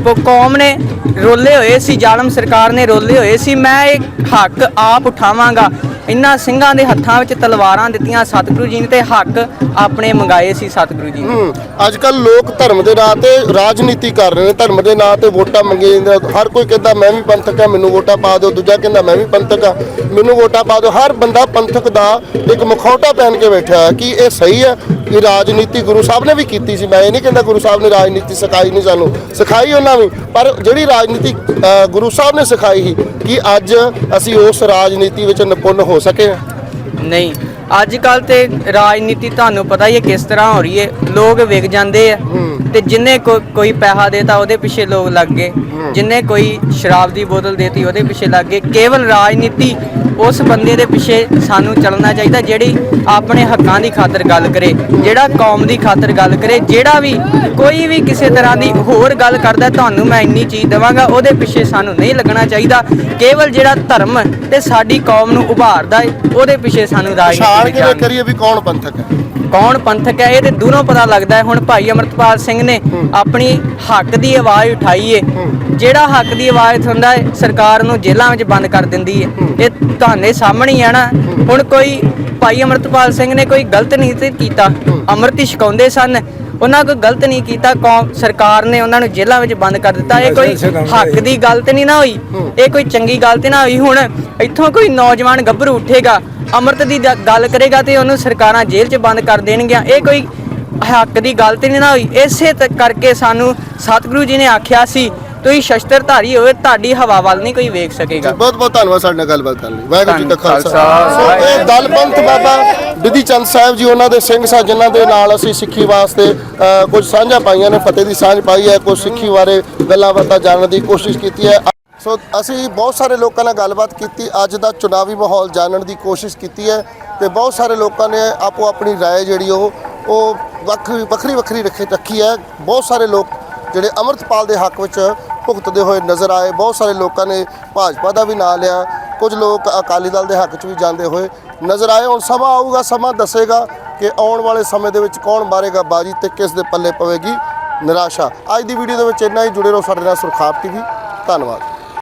ਕੌਮ ਨੇ ਰੋਲੇ ਹੋਏ ਸੀ, ਜ਼ਾਲਮ ਸਰਕਾਰ ਨੇ ਰੋਲੇ ਹੋਏ ਸੀ, ਮੈਂ ਇਹ ਹੱਕ ਆਪ ਉਠਾਵਾਂਗਾ। ਇਹਨਾਂ ਸਿੰਘਾਂ ਦੇ ਹੱਥਾਂ ਵਿੱਚ ਤਲਵਾਰਾਂ ਦਿੱਤੀਆਂ ਸਤਿਗੁਰੂ ਜੀ ਨੇ ਤੇ ਹੱਕ ਆਪਣੇ ਮੰਗਾਏ ਸੀ ਸਤਿਗੁਰੂ ਜੀ ਨੇ। ਹੂੰ ਅੱਜ ਕੱਲ ਲੋਕ ਧਰਮ ਦੇ ਨਾਂ ਤੇ ਰਾਜਨੀਤੀ ਕਰ ਰਹੇ ਨੇ ਧਰਮ ਦੇ ਨਾਂ ਤੇ ਵੋਟਾਂ ਮੰਗੇ ਜਾਂਦੇ ਆ। ਹਰ ਕੋਈ ਕਹਿੰਦਾ ਮੈਂ ਵੀ ਪੰਥਕ ਆ ਮੈਨੂੰ ਵੋਟਾਂ ਪਾ ਦਿਓ। ਦੂਜਾ ਕਹਿੰਦਾ ਮੈਂ ਵੀ ਪੰਥਕ ਆ ਮੈਨੂੰ ਵੋਟਾਂ ਪਾ ਦਿਓ। ਹਰ ਬੰਦਾ ਪੰਥਕ ਦਾ ਇੱਕ ਮਖੌਟਾ ਪਹਿਨ ਕੇ ਬੈਠਾ ਹੈ ਕਿ ਇਹ ਸਹੀ ਹੈ ਇਹ ਰਾਜਨੀਤੀ ਗੁਰੂ ਸਾਹਿਬ ਨੇ ਵੀ ਕੀਤੀ ਸੀ। ਮੈਂ ਇਹ ਨਹੀਂ ਕਹਿੰਦਾ ਗੁਰੂ ਸਾਹਿਬ ਨੇ ਰਾਜਨੀਤੀ ਸਿਖਾਈ ਨਹੀਂ ਸਾਨੂੰ ਸਿਖਾਈ ਉਹਨਾਂ ਵੀ ਪਰ ਜਿਹੜੀ ਰਾਜਨੀਤੀ ਅ, ਗੁਰੂ ਸਾਹਿਬ ਨੇ ਸਿਖਾਈ ਸੀ ਕਿ ਅੱਜ ਅਸੀਂ ਉਸ ਰਾਜਨੀਤੀ ਵਿੱਚ ਨਿਪੁੰਨ ਹੋ ਸਕੇ ਨਹੀਂ ਅੱਜ ਕੱਲ ਤੇ ਰਾਜਨੀਤੀ ਤੁਹਾਨੂੰ ਪਤਾ ਹੀ ਹੈ ਕਿਸ ਤਰ੍ਹਾਂ ਹੋ ਰਹੀ ਹੈ। ਲੋਕ ਵਿਕ ਜਾਂਦੇ ਆ ਤੇ ਜਿੰਨੇ ਕੋਈ ਪੈਸਾ ਦੇਤਾ ਉਹਦੇ ਪਿੱਛੇ ਲੋਕ ਲੱਗ ਗਏ। ਜਿੰਨੇ ਕੋਈ ਸ਼ਰਾਬ ਦੀ ਬੋਤਲ ਦੇਤੀ ਉਹਦੇ ਪਿੱਛੇ ਲੱਗ ਗਏ। ਕੇਵਲ ਰਾਜਨੀਤੀ ਉਸ ਬੰਦੇ ਦੇ ਪਿੱਛੇ ਸਾਨੂੰ ਚੱਲਣਾ ਚਾਹੀਦਾ ਜਿਹੜੀ ਆਪਣੇ ਹੱਕਾਂ ਦੀ ਖਾਤਰ ਗੱਲ ਕਰੇ ਜਿਹੜਾ ਕੌਮ ਦੀ ਖਾਤਰ ਗੱਲ ਕਰੇ ਜਿਹੜਾ ਵੀ ਕੋਈ ਵੀ ਕਿਸੇ ਤਰ੍ਹਾਂ ਦੀ ਹੋਰ ਗੱਲ ਕਰਦਾ ਤੁਹਾਨੂੰ ਮੈਂ ਇੰਨੀ ਚੀਜ਼ ਦੇਵਾਂਗਾ ਉਹਦੇ ਪਿੱਛੇ ਸਾਨੂੰ ਨਹੀਂ ਲੱਗਣਾ ਚਾਹੀਦਾ। ਕੇਵਲ ਜਿਹੜਾ ਧਰਮ ਤੇ ਸਾਡੀ ਕੌਮ ਨੂੰ ਉਭਾਰਦਾ ਹੈ ਉਹਦੇ ਪਿੱਛੇ ਸਾਨੂੰ ਰਾਜਨੀਤੀ ਕਿਵੇਂ ਵਿਚਾਰ ਕਰੀਏ ਵੀ ਕੌਣ ਪੰਥਕ ਹੈ? ਕੌਣ ਪੰਥਕ ਹੈ ਇਹ ਤੇ ਦੂਰੋਂ ਪਤਾ ਲੱਗਦਾ ਹੈ। ਹੁਣ ਭਾਈ ਅਮਰਤਪਾਲ ਸਿੰਘ ਨੇ ਆਪਣੀ ਹੱਕ ਦੀ ਆਵਾਜ਼ ਉਠਾਈ ਏ। ਜਿਹੜਾ ਹੱਕ ਦੀ ਆਵਾਜ਼ ਸੁਣਦਾ ਹੈ ਸਰਕਾਰ ਨੂੰ ਜੇਲ੍ਹਾਂ ਵਿੱਚ ਬੰਦ ਕਰ ਦਿੰਦੀ ਹੈ। ਇਹ ਤੁਹਾਡੇ ਸਾਹਮਣੇ ਹੀ ਆ ਨਾ। ਹੁਣ ਕੋਈ ਭਾਈ ਅਮਰਤਪਾਲ ਸਿੰਘ ਨੇ ਕੋਈ ਗਲਤ ਨਹੀਂ ਕੀਤਾ ਅੰਮ੍ਰਿਤ ਹੀ ਛਕਾਉਂਦੇ ਸਨ। ਉਹਨਾਂ ਕੋਈ ਗਲਤ ਨਹੀਂ ਕੀਤਾ ਕੌਮ ਸਰਕਾਰ ਨੇ ਉਹਨਾਂ ਨੂੰ ਜੇਲ੍ਹਾਂ ਵਿੱਚ ਬੰਦ ਕਰ ਦਿੱਤਾ। ਇਹ ਕੋਈ ਹੱਕ ਦੀ ਗੱਲ ਤੇ ਨਹੀਂ ਨਾ ਹੋਈ। ਇਹ ਕੋਈ ਚੰਗੀ ਗੱਲ ਤੇ ਨਾ ਹੋਈ। ਹੁਣ ਇੱਥੋਂ ਕੋਈ ਨੌਜਵਾਨ ਗੱਭਰੂ ਉੱਠੇਗਾ ਅੰਮ੍ਰਿਤ ਦੀ ਗੱਲ ਕਰੇਗਾ ਤੇ ਉਹਨੂੰ ਸਰਕਾਰਾਂ ਜੇਲ੍ਹ 'ਚ ਬੰਦ ਕਰ ਦੇਣਗੀਆਂ। ਇਹ ਕੋਈ ਹੱਕ ਦੀ ਗੱਲ ਤੇ ਨਹੀਂ ਨਾ ਹੋਈ। ਇਸੇ ਕਰਕੇ ਸਾਨੂੰ ਸਤਿਗੁਰੂ ਜੀ ਨੇ ਆਖਿਆ ਸੀ ਤੁਸੀਂ ਸ਼ਸਤਰ ਧਾਰੀ ਹੋਵੇ ਤੁਹਾਡੀ ਹਵਾ ਵੱਲ ਨਹੀਂ ਕੋਈ ਵੇਖ ਸਕੇਗਾ ਬਹੁਤ ਬਹੁਤ ਧੰਨਵਾਦ ਸਾਡੇ ਨਾਲ ਗੱਲਬਾਤ ਕਰਨ ਲਈ ਵਾਹਿਗੁਰੂ ਜੀ ਕਾ ਖਾਲਸਾ ਖਾਲਸਾ, ਸੋ ਇਹ ਦਲ ਪੰਥ ਬਾਬਾ ਬਿਧੀ ਚੰਦ ਸਾਹਿਬ ਜੀ ਉਹਨਾਂ ਦੇ ਸਿੰਘ ਸਾਹਿਬ ਜਿਨ੍ਹਾਂ ਦੇ ਨਾਲ ਅਸੀਂ ਸਿੱਖੀ ਵਾਸਤੇ ਅ, ਕੁਝ ਸਾਂਝਾਂ ਪਾਈਆਂ ਨੇ ਫਤਿਹ ਦੀ ਸਾਂਝ ਪਾਈ ਹੈ ਕੁਝ ਸਿੱਖੀ ਬਾਰੇ ਗੱਲਾਂ ਬਾਤਾਂ ਜਾਣਨ ਦੀ ਕੋਸ਼ਿਸ਼ ਕੀਤੀ ਹੈ ਸੋ ਅਸੀਂ ਬਹੁਤ ਸਾਰੇ ਲੋਕਾਂ ਨਾਲ ਗੱਲਬਾਤ ਕੀਤੀ ਅੱਜ ਦਾ ਚੁਣਾਵੀ ਮਾਹੌਲ ਜਾਣਨ ਦੀ ਕੋਸ਼ਿਸ਼ ਕੀਤੀ ਹੈ ਤੇ ਬਹੁਤ ਸਾਰੇ ਲੋਕਾਂ ਨੇ ਆਪੋ ਆਪਣੀ رائے ਜਿਹੜੀ ਉਹ ਉਹ ਵੱਖਰੀ ਵੱਖਰੀ ਵੱਖਰੀ ਰੱਖੀ ਰੱਖੀ ਹੈ ਬਹੁਤ ਸਾਰੇ ਲੋਕ ਜਿਹੜੇ ਅਮਰਤਪਾਲ ਦੇ ਹੱਕ ਵਿੱਚ ਭੁਗਤਦੇ ਹੋਏ ਨਜ਼ਰ ਆਏ। ਬਹੁਤ ਸਾਰੇ ਲੋਕਾਂ ਨੇ ਭਾਜਪਾ ਦਾ ਵੀ ਨਾਂ ਲਿਆ। ਕੁਝ ਲੋਕ ਅਕਾਲੀ ਦਲ ਦੇ ਹੱਕ 'ਚ ਵੀ ਜਾਂਦੇ ਹੋਏ ਨਜ਼ਰ ਆਏ। ਹੁਣ ਸਮਾਂ ਆਊਗਾ, ਸਮਾਂ ਦੱਸੇਗਾ ਕਿ ਆਉਣ ਵਾਲੇ ਸਮੇਂ ਦੇ ਵਿੱਚ ਕੌਣ ਮਾਰੇਗਾ ਬਾਜੀ ਤੇ ਕਿਸ ਦੇ ਪੱਲੇ ਪਵੇਗੀ ਨਿਰਾਸ਼ਾ। ਅੱਜ ਦੀ ਵੀਡੀਓ ਦੇ ਵਿੱਚ ਇੰਨਾ ਹੀ। ਜੁੜੇ ਰਹੋ ਸਾਡੇ ਨਾਲ ਸੁਰਖਾਬ ਟੀਵੀ। ਧੰਨਵਾਦ।